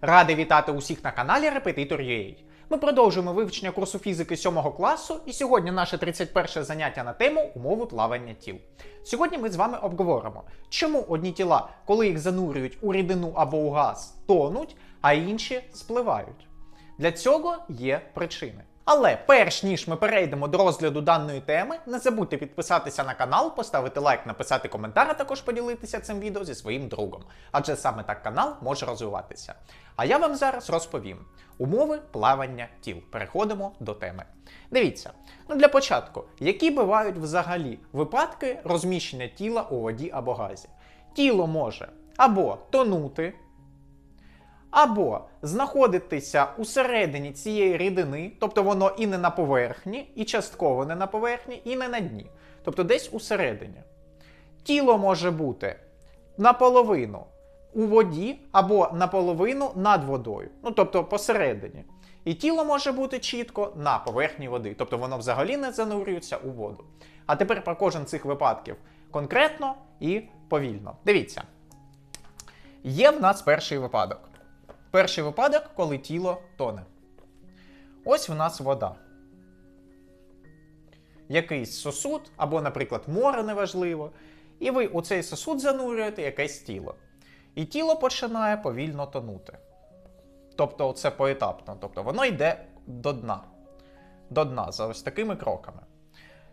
Радий вітати усіх на каналі Repetitor.ua. Ми продовжуємо вивчення курсу фізики 7 класу, і сьогодні наше 31 заняття на тему умови плавання тіл. Сьогодні ми з вами обговоримо, чому одні тіла, коли їх занурюють у рідину або у газ, тонуть, а інші спливають. Для цього є причини. Але перш ніж ми перейдемо до розгляду даної теми, не забудьте підписатися на канал, поставити лайк, написати коментар, а також поділитися цим відео зі своїм другом. Адже саме так канал може розвиватися. А я вам зараз розповім умови плавання тіл. Переходимо до теми. Дивіться, ну для початку, які бувають взагалі випадки розміщення тіла у воді або газі? Тіло може або тонути, або знаходитися усередині цієї рідини, тобто воно і не на поверхні, і частково не на поверхні, і не на дні. Тобто десь усередині. Тіло може бути наполовину у воді або наполовину над водою, ну тобто посередині. І тіло може бути чітко на поверхні води, тобто воно взагалі не занурюється у воду. А тепер про кожен цих випадків конкретно і повільно. Дивіться. Є в нас перший випадок. Перший випадок, коли тіло тоне. Ось в нас вода. Якийсь сосуд, або, наприклад, море неважливо. І ви у цей сосуд занурюєте якесь тіло. І тіло починає повільно тонути. Тобто, це поетапно. Тобто воно йде до дна. До дна за ось такими кроками.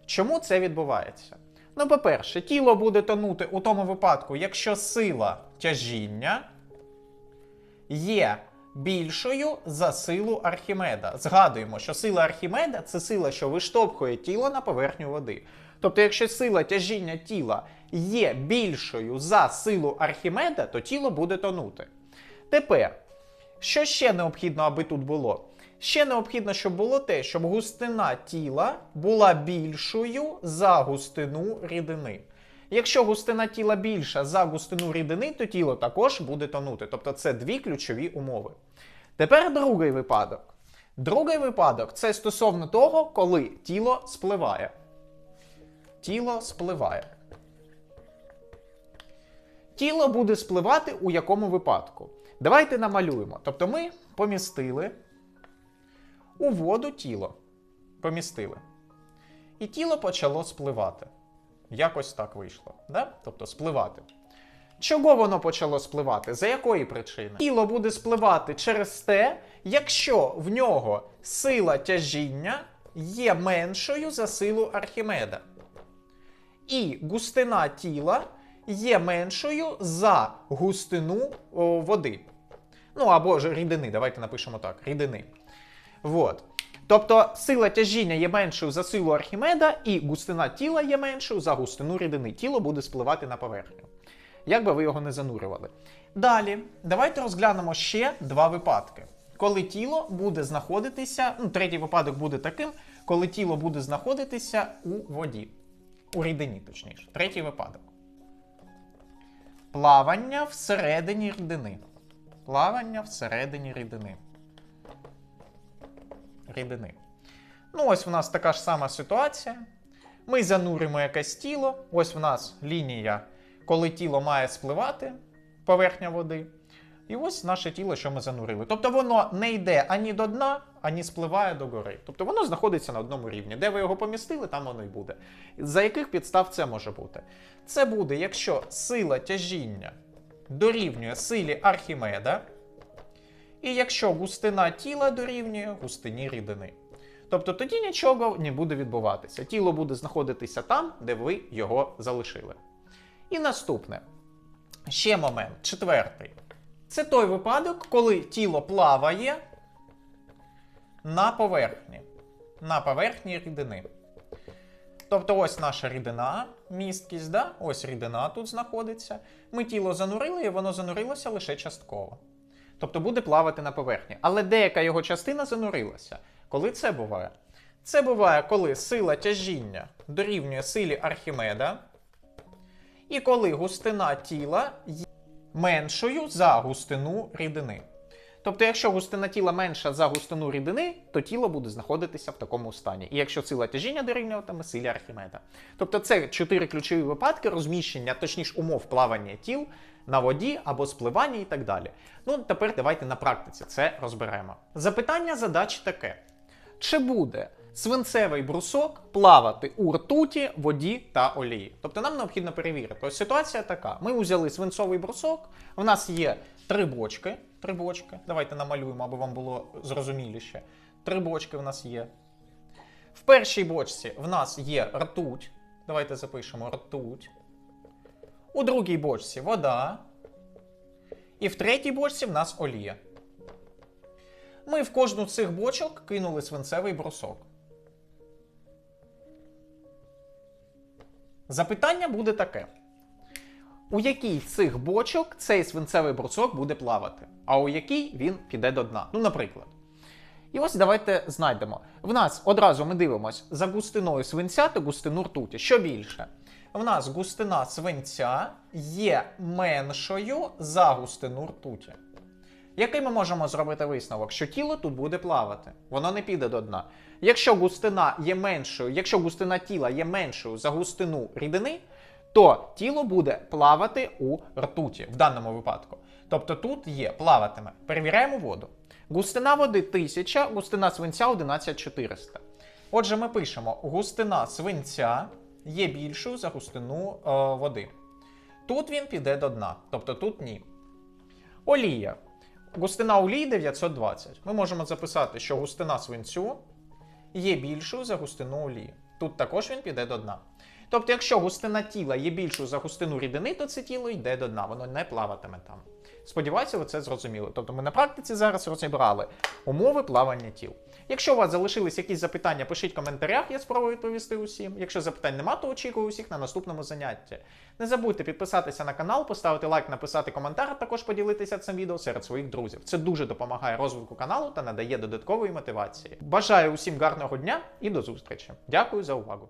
Чому це відбувається? Ну, по-перше, тіло буде тонути у тому випадку, якщо сила тяжіння є більшою за силу Архімеда. Згадуємо, що сила Архімеда це сила, що виштовхує тіло на поверхню води. Тобто, якщо сила тяжіння тіла є більшою за силу Архімеда, то тіло буде тонути. Тепер, що ще необхідно, аби тут було? Ще необхідно, щоб було те, щоб густина тіла була більшою за густину рідини. Якщо густина тіла більша за густину рідини, то тіло також буде тонути. Тобто це дві ключові умови. Тепер другий випадок. Другий випадок це стосовно того, коли тіло спливає. Тіло спливає. Тіло буде спливати у якому випадку? Давайте намалюємо. Тобто ми помістили у воду тіло. Помістили. І тіло почало спливати. Якось так вийшло. Да? Тобто спливати. Чого воно почало спливати? За якої причини? Тіло буде спливати через те, якщо в нього сила тяжіння є меншою за силу Архімеда. І густина тіла є меншою за густину о, води. Ну або ж рідини, давайте напишемо так: рідини. Вот. Тобто сила тяжіння є меншою за силу Архімеда, і густина тіла є меншою за густину рідини. Тіло буде спливати на поверхню. Як би ви його не занурювали. Далі, давайте розглянемо ще два випадки. Коли тіло буде знаходитися, ну, третій випадок буде таким, коли тіло буде знаходитися у воді, у рідині, точніше. Третій випадок. Плавання всередині рідини. Плавання всередині рідини рідини. Ну, ось в нас така ж сама ситуація. Ми зануримо якесь тіло. Ось в нас лінія, коли тіло має спливати, поверхня води. І ось наше тіло, що ми занурили. Тобто воно не йде ані до дна, ані спливає до гори. Тобто воно знаходиться на одному рівні. Де ви його помістили, там воно й буде. За яких підстав це може бути? Це буде, якщо сила тяжіння дорівнює силі Архімеда. І якщо густина тіла дорівнює густині рідини. Тобто тоді нічого не буде відбуватися. Тіло буде знаходитися там, де ви його залишили. І наступне. Ще момент, четвертий. Це той випадок, коли тіло плаває на поверхні. На поверхні рідини. Тобто ось наша рідина, місткість, да? ось рідина тут знаходиться. Ми тіло занурили, і воно занурилося лише частково. Тобто буде плавати на поверхні. Але деяка його частина занурилася. Коли це буває? Це буває, коли сила тяжіння дорівнює силі Архімеда, і коли густина тіла є меншою за густину рідини. Тобто, якщо густина тіла менша за густину рідини, то тіло буде знаходитися в такому стані. І якщо сила тяжіння дорівнюватиме силі Архімеда. Тобто це чотири ключові випадки розміщення, точніше умов плавання тіл на воді або спливання і так далі. Ну, тепер давайте на практиці це розберемо. Запитання задачі таке: чи буде свинцевий брусок плавати у ртуті, воді та олії? Тобто нам необхідно перевірити. Ось ситуація така: ми взяли свинцовий брусок, в нас є три бочки. Три бочки. Давайте намалюємо, аби вам було зрозуміліше. Три бочки в нас є. В першій бочці в нас є ртуть. Давайте запишемо ртуть. У другій бочці вода. І в третій бочці в нас олія. Ми в кожну з цих бочок кинули свинцевий брусок. Запитання буде таке: у якій цих бочок цей свинцевий брусок буде плавати, а у якій він піде до дна? Ну, наприклад. І ось давайте знайдемо. В нас одразу ми дивимося за густиною свинця та густину ртуті. Що більше? В нас густина свинця є меншою за густину ртуті. Який ми можемо зробити висновок, що тіло тут буде плавати, воно не піде до дна. Якщо густина є меншою, якщо густина тіла є меншою за густину рідини, то тіло буде плавати у ртуті в даному випадку. Тобто тут є плаватиме. Перевіряємо воду. Густина води 1000, густина свинця 11400. Отже, ми пишемо: густина свинця є більшою за густину е, води. Тут він піде до дна, тобто тут ні. Олія. Густина олії 920. Ми можемо записати, що густина свинцю є більшою за густину олії. Тут також він піде до дна. Тобто, якщо густина тіла є більшою за густину рідини, то це тіло йде до дна, воно не плаватиме там. Сподіваюся, ви це зрозуміли. Тобто ми на практиці зараз розібрали умови плавання тіл. Якщо у вас залишились якісь запитання, пишіть в коментарях, я спробую відповісти усім. Якщо запитань нема, то очікую усіх на наступному занятті. Не забудьте підписатися на канал, поставити лайк, написати коментар, а також поділитися цим відео серед своїх друзів. Це дуже допомагає розвитку каналу та надає додаткової мотивації. Бажаю усім гарного дня і до зустрічі. Дякую за увагу.